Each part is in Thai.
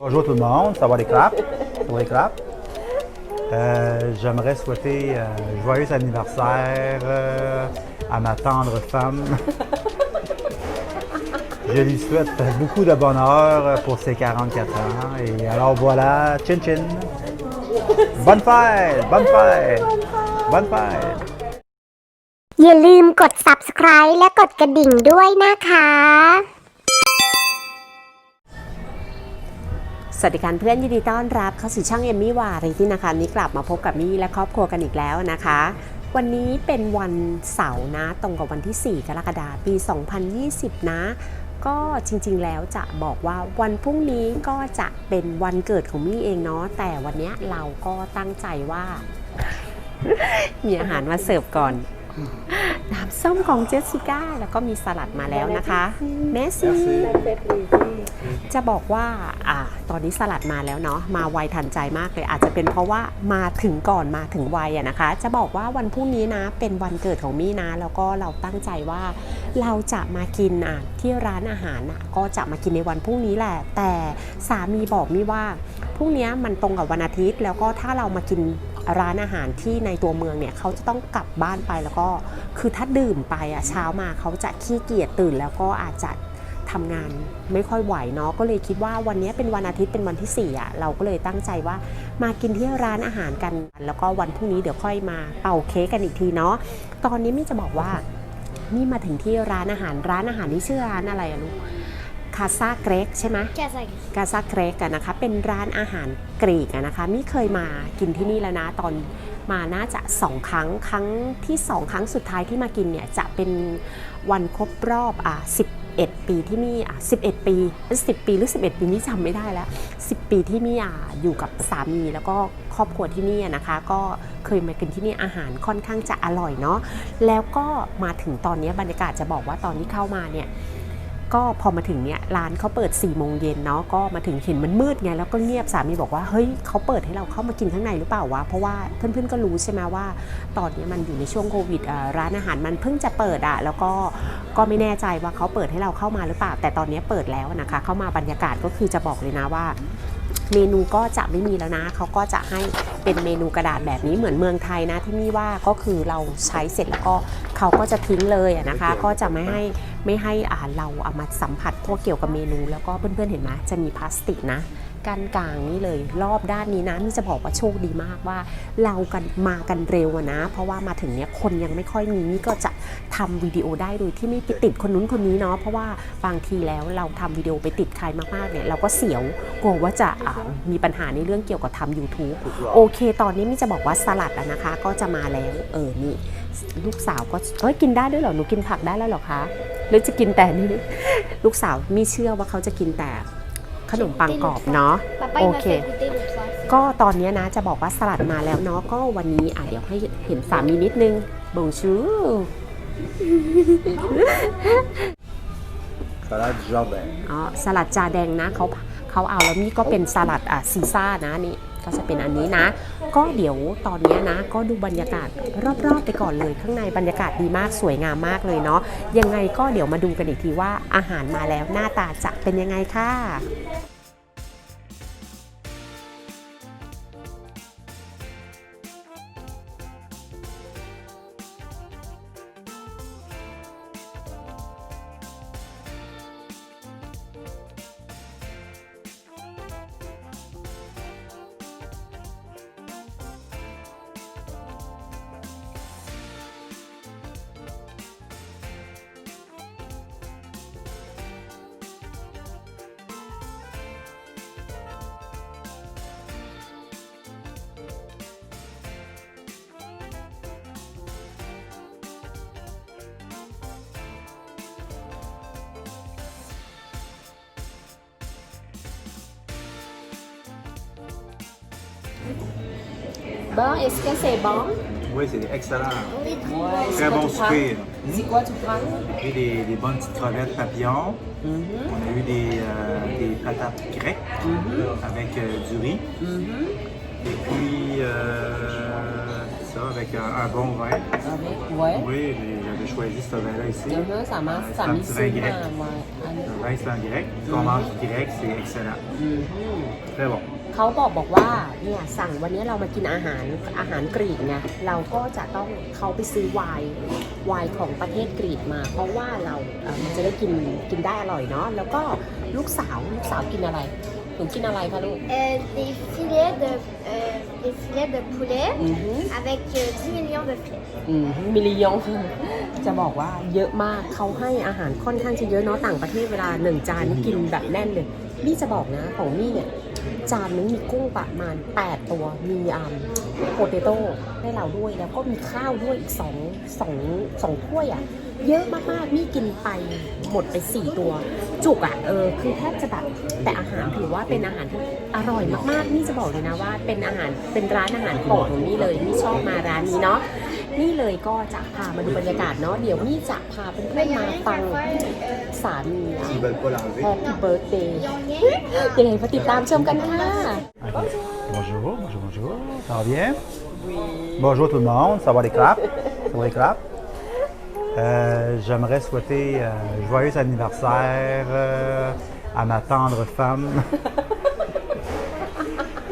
Bonjour tout le monde, ça va les crapes? Ça va les crapes? Euh, J'aimerais souhaiter euh, joyeux anniversaire euh, à ma tendre femme. Je lui souhaite beaucoup de bonheur pour ses 44 ans. Et alors voilà, chin chin. Bonne fête, bonne fête, bonne fête. อย่าลืมกด subscribe และกดกระดิ่งด้วยนะคะ สวัสดีการเพื่อนยินดีต้อนรับเข้าสู่ช่องเอมมี่วารีที่นะคะนี้กลับมาพบกับมี่และครอบครัวกันอีกแล้วนะคะ วันนี้เป็นวันเสาร์นะตรงกับวันที่ 4 กรกฎาคมปี 2020 นะ ก็จริงๆแล้วจะบอกว่าวันพรุ่งนี้ก็จะเป็นวันเกิดของมี่เองเนาะแต่วันนี้เราก็ตั้งใจว่า มีอาหารมาเสิร์ฟก่อน น้ำส้มของเจสสิก้าแล้วก็มีสลัดมาแล้วนะคะเมสซี่จะบอกว่าอ่าตอนนี้สลัดมาแล้วเนาะมาไวทันใจมากเลย อาจจะเป็นเพราะว่ามาถึงก่อนมาถึงไวอะนะคะ จะบอกว่าวันพรุ่งนี้นะเป็นวันเกิดของมี่นะ แล้วก็เราตั้งใจว่าเราจะมากินอะที่ร้านอาหารอะก็จะมากินในวันพรุ่งนี้แหละ แต่สามีบอกมี่ว่าพรุ่งนี้มันตรงกับวันอาทิตย์ แล้วก็ถ้าเรามากิน ร้านอาหารที่ในตัวเมืองเนี่ยเขาจะต้องกลับบ้านไปแล้วก็คือถ้าดื่มไปอะเช้ามาเขาจะขี้เกียจตื่นแล้วก็อาจจะทำงานไม่ค่อยไหวเนาะก็เลยคิดว่าวันนี้เป็นวันอาทิตย์เป็นวันที่4อะเราก็เลยตั้งใจว่ามากินที่ร้านอาหารกัน แล้วก็วันพรุ่งนี้เดี๋ยวค่อยมาเป่าเค้กกันอีกทีเนาะตอนนี้มี่จะบอกว่านี่มาถึงที่ร้านอาหารร้านอาหารนี่ชื่อร้านอะไรอะลูก คาซาเกรกใช่ไหมกาซาเครกอะนะคะ เป็นร้านอาหารกรีกอะนะคะมี่เคยมากินที่นี่แล้วนะตอนมาน่าจะ2ครั้งครั้งที่2ครั้งสุดท้ายที่มากินเนี่ยจะเป็นวันครบรอบอะ11ปีที่มี่อะ11ปี10ปีหรือ11ปีนี่จำไม่ได้แล้ว10ปีที่มี่อะอยู่กับสามีแล้วก็ครอบครัวที่นี่อะนะคะ ก็เคยมากินที่นี่อาหารค่อนข้างจะอร่อยเนาะแล้วก็มาถึงตอนนี้บรรยากาศจะบอกว่าตอนที่เข้ามาเนี่ย ก็พอมาถึงเนี่ยร้านเขาเปิด4ี่โมงเย็นเนาะก็มาถึงเห็นมันมืดไงแล้วก็เงียบสามีบอกว่าเฮ้ยเขาเปิดให้เราเข้ามากินข้างในหรือเปล่าวะเพราะว่าเพื่อนๆก็รู้ใช่ไหมว่า ตอนนี้มันอยู่ในช่วงโควิดร้านอาหารมันเพิ่งจะเปิดอะแล้วก็ก็ไม่แน่ใจว่าเขาเปิดให้เราเข้ามาหรือเปล่า แต่ตอนนี้เปิดแล้วนะคะ เข้ามาบรรยากาศก็คือจะบอกเลยนะว่า เมนูก็จะไม่มีแล้วนะ เขาก็จะให้เป็นเมนูกระดาษแบบนี้เหมือนเมืองไทยนะที่นี่ว่าก็คือเราใช้เสร็จแล้วก็เขาก็จะทิ้งเลยอะนะคะ ก็จะไม่ให้ไม่ให้อ่าเราเอามาสัมผัสพวกเกี่ยวกับเมนู แล้วก็เพื่อนๆเห็นไหมจะมีพลาสติกนะ กันกลางนี่เลย รอบด้านนี้นะนี่จะบอกว่าโชคดีมากว่า เรากันมากันเร็วนะ เพราะว่ามาถึงเนี้ยคนยังไม่ค่อยมีนี่ก็จะทำวิดีโอได้โดยที่ไม่ไปติดคนนู้นคนนี้เนาะเพราะว่าบางทีแล้วเราทำวิดีโอไปติดใครมากๆเนี่ยเราก็เสียวกลัวว่าจะมีปัญหาในเรื่องเกี่ยวกับทำ YouTube โอเค ตอนนี้มิจะบอกว่าสลัดอะนะคะ ก็จะมาแล้วเออนี่ลูกสาวก็เอ้ยกินได้ด้วยเหรอหนูกินผักได้แล้วเหรอคะหรือจะกินแต่นี่ลูกสาวมีเชื่อว่าเขาจะกินแต่ ขนมปังกรอบเนาะโอเค ก็ตอนนี้นะจะบอกว่าสลัดมาแล้วเนาะก็วันนี้อะเดี๋ยวให้เห็นสามีนิดนึงบงชู Salade jardin. อ๋อสลัดจาแดงนะเขาเขาเอาแล้วนี่ก็เป็นสลัดอะซีซ่านะนี่ ก็จะเป็นอันนี้นะ ก็เดี๋ยวตอนนี้นะ ก็ดูบรรยากาศรอบๆไปก่อนเลยข้างในบรรยากาศดีมากสวยงามมากเลยเนาะยังไงก็เดี๋ยวมาดูกันอีกทีว่าอาหารมาแล้วหน้าตาจะเป็นยังไงค่ะ Bon, est-ce que c'est bon? Oui, c'est excellent. Très bon souper. C'est quoi tu prends? On a eu des, bonnes petites crevettes papillons. Mm-hmm. On a eu des, euh, des patates grecques mm-hmm. avec euh, du riz. Mm-hmm. Et puis, euh, ça, avec un, bon vin. Ouais. Oui, j'avais choisi ce vin-là ici. Ça mange, ça un petit vin grec. Ouais. Le vin, c'est grec. Quand on mange grec, c'est excellent. Très bon. เขาบอกบอกว่าเนี่ยสั่งวันนี้เรามากินอาหารอาหารกรีกไงเราก็จะต้องเขาไปซื้อไวน์ไวน์ของประเทศกรีกมา เพราะว่าเราเอ่อมันจะได้กินกินได้อร่อยเนาะแล้วก็ลูกสาวลูกสาวกินอะไรหนูกินอะไรคะลูก Euh, des filets de euh, des filets de poulet อือฮึ avec euh, 10 millions de filets. อืมมิลลิยองจะบอกว่าเยอะมากเขาให้อาหารค่อนข้างจะเยอะเนาะต่างประเทศเวลาหนึ่งจานนี่กินแบบแน่นเลยมี่จะบอกนะของมี่เนี่ย จานนึงมีกุ้งประมาณ 8 ตัว มีอ่าโปเตโต้ให้เราด้วยแล้วก็มีข้าวด้วยอีก2 2 2ถ้วยอะเยอะมากๆมี่กินไปหมดไป 4 ตัว จุกอะเออคือแทบจะแบบแต่อาหารถือว่าเป็นอาหารที่อร่อยมากๆ นี่จะบอกเลยนะว่าเป็นอาหารเป็นร้านอาหารโปรดของนี่เลยนี่ชอบมาร้านนี้เนาะ นี่เลยก็จะพามาดูบรรยากาศเนาะเดี๋ยวนี่จะพาเพื่อนๆมาฟังสามีอะ Ils veulent pas l'enlever. Happy Birthday Ils ont rien. ยังไงมาติดตามชมกันค่ะ Bonjour, bonjour, bonjour. Ça va bien? Bonjour tout le monde. Ça va les claps? Ça va les claps? Euh, J'aimerais souhaiter euh, joyeux anniversaire euh, à ma tendre femme.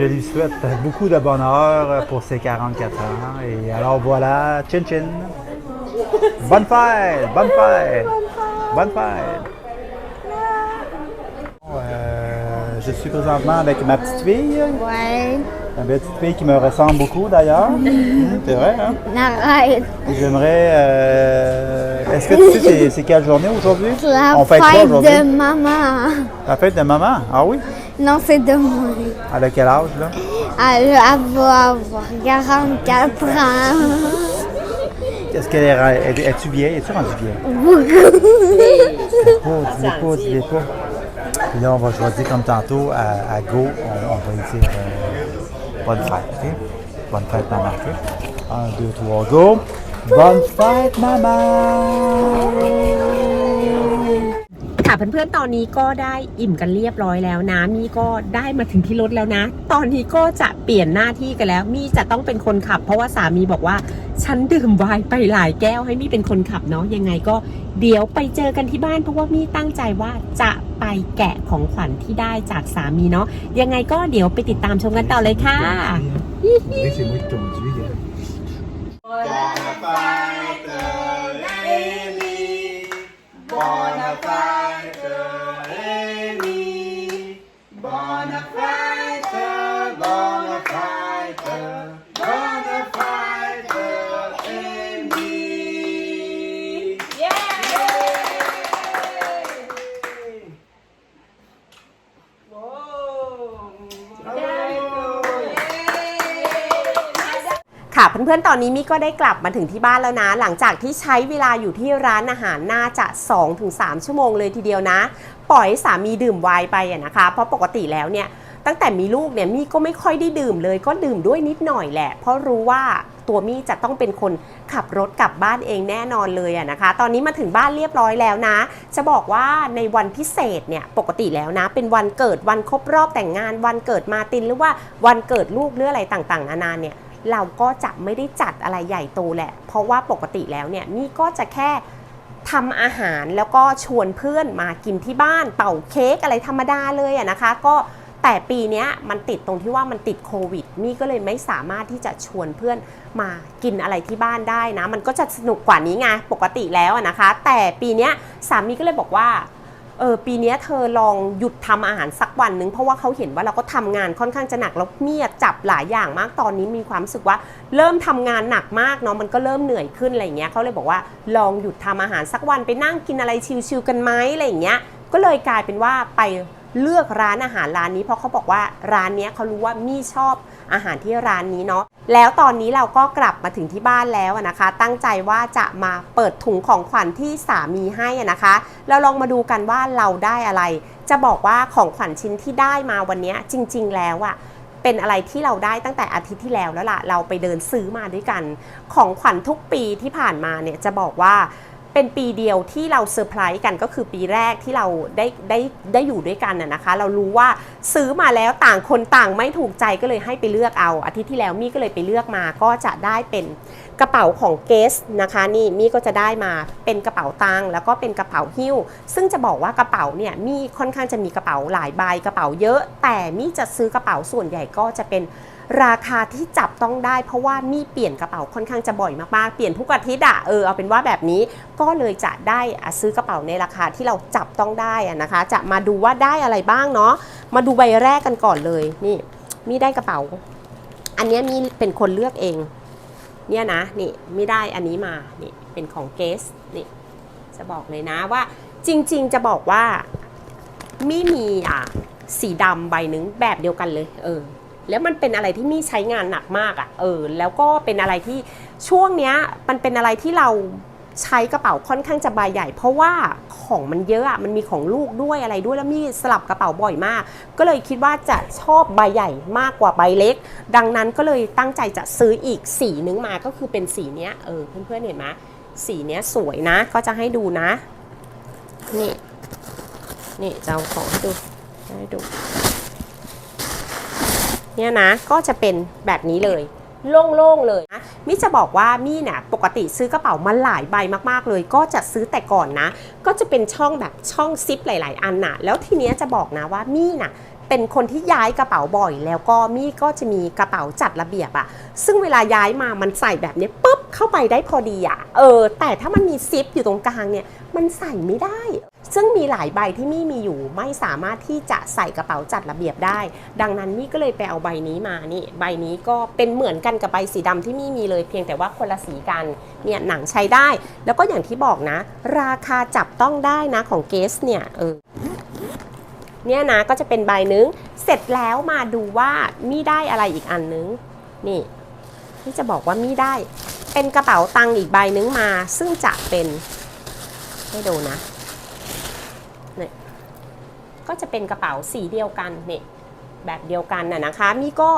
Je lui souhaite beaucoup de bonheur pour ses 44 ans. Et alors voilà, chin chin. Bonne fête, bonne fête, bonne fête. Euh, je suis présentement avec ma petite fille. Ouais. Ma petite fille qui me ressemble beaucoup d'ailleurs. Hum, c'est vrai, hein? Arrête. J'aimerais. euh, Est-ce que tu sais c'est- quelle journée aujourd'hui? La On fête quoi aujourd'hui? de maman. La fête de maman? Ah oui? Non, c'est de moi. Elle a quel âge là? Elle va avoir 44 ans. Est-ce qu'elle est. ra- est- Es-tu vieille? Es-tu rendue vieille? Beaucoup. Oh, dis-les pas, dis-les pas. Puis là, on va choisir comme tantôt à, à Go, on, on va lui dire euh, bonne fête, OK? Bonne fête, maman? Un, deux, trois, go! Bonne fête, maman! ค่ะเพื่อนๆ ตอนนี้ก็ได้อิ่มกันเรียบร้อยแล้วนะมี่ก็ได้มาถึงที่รถแล้วนะ ตอนนี้ก็จะเปลี่ยนหน้าที่กันแล้วมี่จะต้องเป็นคนขับ เพราะว่าสามีบอกว่าฉันดื่มไวน์ไปหลายแก้วให้มี่เป็นคนขับเนาะยังไงก็เดี๋ยวไปเจอกันที่บ้านเพราะว่ามี่ตั้งใจว่าจะไปแกะของขวัญที่ได้จากสามีเนาะยังไงก็เดี๋ยวไปติดตามชมกันต่อเลยค่ะ ค่ะเพื่อนๆ ตอนนี้มิก็ได้กลับมาถึงที่บ้านแล้วนะ หลังจากที่ใช้เวลาอยู่ที่ร้านอาหารน่าจะ 2-3 ชั่วโมงเลยทีเดียวนะ ปล่อยสามีดื่มไวน์ไปนะคะ เพราะปกติแล้วเนี่ยตั้งแต่มีลูกเนี่ยมี่ก็ไม่ค่อยได้ดื่มเลย ก็ดื่มด้วยนิดหน่อยแหละ เพราะรู้ว่าตัวมี่จะต้องเป็นคนขับรถกลับบ้านเองแน่นอนเลยอะนะคะ ตอนนี้มาถึงบ้านเรียบร้อยแล้วนะ จะบอกว่าในวันพิเศษเนี่ยปกติแล้วนะ เป็นวันเกิดวันครบรอบแต่งงาน วันเกิดมาตินหรือว่าวันเกิดลูกหรืออะไรต่างๆนานาเนี่ย เราก็จะไม่ได้จัดอะไรใหญ่โตแหละ เพราะว่าปกติแล้วเนี่ยนี่ก็จะแค่ทำอาหารแล้วก็ชวนเพื่อนมากินที่บ้าน เป่าเค้กอะไรธรรมดาเลยอะนะคะ ก็แต่ปีนี้มันติดตรงที่ว่ามันติดโควิดมี่ก็เลยไม่สามารถที่จะชวนเพื่อนมากินอะไรที่บ้านได้นะ มันก็จะสนุกกว่านี้ไงปกติแล้วนะคะ แต่ปีนี้สามีก็เลยบอกว่า เออปีนี้เธอลองหยุดทำอาหารสักวันหนึ่งเพราะว่าเขาเห็นว่าเราก็ทำงานค่อนข้างจะหนักแล้วเมียจับหลายอย่างมากตอนนี้มีความรู้สึกว่า เริ่มทำงานหนักมากเนาะมันก็เริ่มเหนื่อยขึ้นอะไรเงี้ยเขาเลยบอกว่าลองหยุดทำอาหารสักวันไปนั่งกินอะไรชิลๆกันไหมอะไรเงี้ยก็เลยกลายเป็นว่าไปเลือกร้านอาหารร้านนี้เพราะเขาบอกว่าร้านนี้เขารู้ว่ามี่ชอบ อาหารที่ร้านนี้เนาะแล้วตอนนี้เราก็กลับมาถึงที่บ้านแล้วนะคะ ตั้งใจว่าจะมาเปิดถุงของขวัญที่สามีให้นะคะ เราลองมาดูกันว่าเราได้อะไร จะบอกว่าของขวัญชิ้นที่ได้มาวันนี้จริง ๆ แล้วอะเป็นอะไรที่เราได้ตั้งแต่อาทิตย์ที่แล้วแล้วล่ะ เราไปเดินซื้อมาด้วยกัน ของขวัญทุกปีที่ผ่านมาเนี่ยจะบอกว่า เป็นปีเดียวที่เราเซอร์ไพรส์กันก็คือปีแรกที่เราได้ได้ได้อยู่ด้วยกันน่ะนะคะ เรารู้ว่าซื้อมาแล้วต่างคนต่างไม่ถูกใจก็เลยให้ไปเลือกเอา อาทิตย์ที่แล้วมี่ก็เลยไปเลือกมาก็จะได้เป็นกระเป๋าของเกสนะคะนี่มี่ก็จะได้มาเป็นกระเป๋าตังค์แล้วก็เป็นกระเป๋าหิ้ว ซึ่งจะบอกว่ากระเป๋าเนี่ยมี่ค่อนข้างจะมีกระเป๋าหลายใบกระเป๋าเยอะ แต่มี่จะซื้อกระเป๋าส่วนใหญ่ก็จะเป็น ราคาที่จับต้องได้ เพราะว่ามีเปลี่ยนกระเป๋าค่อนข้างจะบ่อยมากๆ เปลี่ยนทุกอาทิตย์อะเออเอาเป็นว่าแบบนี้ก็เลยจะได้ซื้อกระเป๋าในราคาที่เราจับต้องได้นะคะ จะมาดูว่าได้อะไรบ้างเนาะมาดูใบแรกกันก่อนเลยนี่มีได้กระเป๋า อันนี้มีเป็นคนเลือกเอง เนี่ยนะนี่มีได้อันนี้มานี่เป็นของเกสนี่จะบอกเลยนะว่าจริง ๆ จะบอกว่ามีมีอะสีดำใบหนึ่งแบบเดียวกันเลย เออ แล้วมันเป็นอะไรที่มี่ใช้งานหนักมากอะ่ะเออแล้วก็เป็นอะไรที่ช่วงเนี้ยมันเป็นอะไรที่เราใช้กระเป๋าค่อนข้างจะใบใหญ่ เพราะว่าของมันเยอะอะมันมีของลูกด้วยอะไรด้วยแล้วมี่สลับกระเป๋าบ่อยมาก ก็เลยคิดว่าจะชอบใบใหญ่มากกว่าใบเล็ก ดังนั้นก็เลยตั้งใจจะซื้ออีกสีนึงมาก็คือเป็นสีเนี้ยเออเพื่อนๆเห็นไหมสีเนี้ยสวยนะ ก็จะให้ดูนะนี่นี่จะเอาของให้ดูให้ดู เนี่ยนะก็จะเป็นแบบนี้เลยโล่งๆเลยนะมิจะบอกว่ามี่เนี่ยปกติซื้อกระเป๋ามาหลายใบมากๆเลย ก็จะซื้อแต่ก่อนนะ ก็จะเป็นช่องแบบช่องซิปหลาย ๆ อันนะแล้วทีเนี้ยจะบอกนะว่ามี่น่ะเป็นคนที่ย้ายกระเป๋าบ่อย แล้วก็มี่ก็จะมีกระเป๋าจัดระเบียบอะซึ่งเวลาย้ายมามันใส่แบบนี้ปุ๊บเข้าไปได้พอดีอะเออแต่ถ้ามันมีซิปอยู่ตรงกลางเนี่ยมันใส่ไม่ได้ ซึ่งมีหลายใบที่มี่มีอยู่ไม่สามารถที่จะใส่กระเป๋าจัดระเบียบได้ ดังนั้นมี่ก็เลยไปเอาใบนี้มานี่ใบนี้ก็เป็นเหมือนกันกับใบสีดำที่มี่มีเลยเพียงแต่ว่าคนละสีกันเนี่ยหนังใช้ได้ แล้วก็อย่างที่บอกนะ ราคาจับต้องได้นะของเกสเนี่ยเออเนี่ยนะก็จะเป็นใบนึง เสร็จแล้วมาดูว่ามี่ได้อะไรอีกอันนึง นี่ที่จะบอกว่ามี่ได้ เป็นกระเป๋าตังค์อีกใบนึงมา ซึ่งจะเป็นให้ดูนะ ก็จะเป็นกระเป๋าสีเดียวกันเนี่ยแบบเดียวกันน่ะนะคะมี่ก็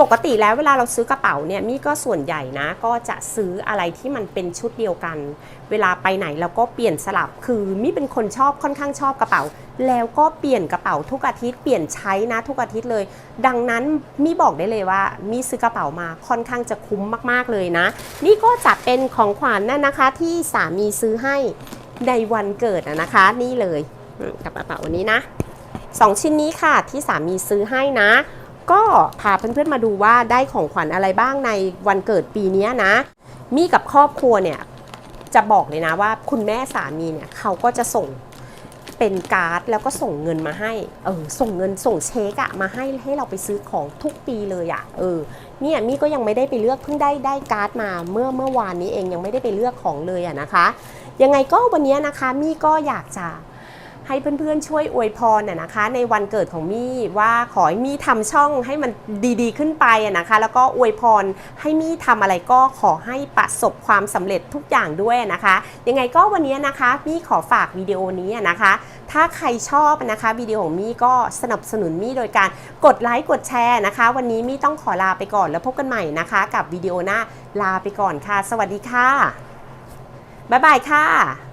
ปกติแล้วเวลาเราซื้อกระเป๋าเนี่ยมี่ก็ส่วนใหญ่นะก็จะซื้ออะไรที่มันเป็นชุดเดียวกัน เวลาไปไหนเราก็เปลี่ยนสลับคือมี่เป็นคนชอบค่อนข้างชอบกระเป๋า แล้วก็เปลี่ยนกระเป๋าทุกอาทิตย์เปลี่ยนใช้นะทุกอาทิตย์เลย ดังนั้นมี่บอกได้เลยว่ามี่ซื้อกระเป๋ามาค่อนข้างจะคุ้มมากๆเลยนะ นี่ก็จะเป็นของขวัญนั่นนะคะที่สามีซื้อให้ในวันเกิดอะนะคะ นี่เลย กับกระเป๋าวันนี้นะสองชิ้นนี้ค่ะที่สามีซื้อให้นะ ก็พาเพื่อนๆมาดูว่าได้ของขวัญอะไรบ้างในวันเกิดปีนี้นะ มีกับครอบครัวเนี่ยจะบอกเลยนะว่าคุณแม่สามีเนี่ยเขาก็จะส่งเป็นการ์ดแล้วก็ส่งเงินมาให้ เออ ส่งเงินส่งเช็คอะมาให้ให้เราไปซื้อของทุกปีเลยอะเออ เนี่ยมี่ก็ยังไม่ได้ไปเลือกเพิ่งได้ได้การ์ดมาเมื่อเมื่อวานนี้เองยังไม่ได้ไปเลือกของเลยอะนะคะ ยังไงก็วันนี้นะคะมี่ก็อยากจะ ให้เพื่อนๆช่วยอวยพรน่ะนะคะ ในวันเกิดของมี่ว่าขอให้มี่ทำช่องให้มันดีๆ ขึ้นไปนะคะ แล้วก็อวยพรให้มี่ทำอะไรก็ขอให้ประสบความสำเร็จทุกอย่างด้วยนะคะ ยังไงก็วันนี้นะคะมี่ขอฝากวิดีโอนี้นะคะ ถ้าใครชอบนะคะวิดีโอของมี่ก็สนับสนุนมี่โดยการกดไลค์กดแชร์นะคะ วันนี้มี่ต้องขอลาไปก่อนแล้วพบกันใหม่นะคะ กับวิดีโอหน้าลาไปก่อนค่ะ สวัสดีค่ะบ๊ายบายค่ะ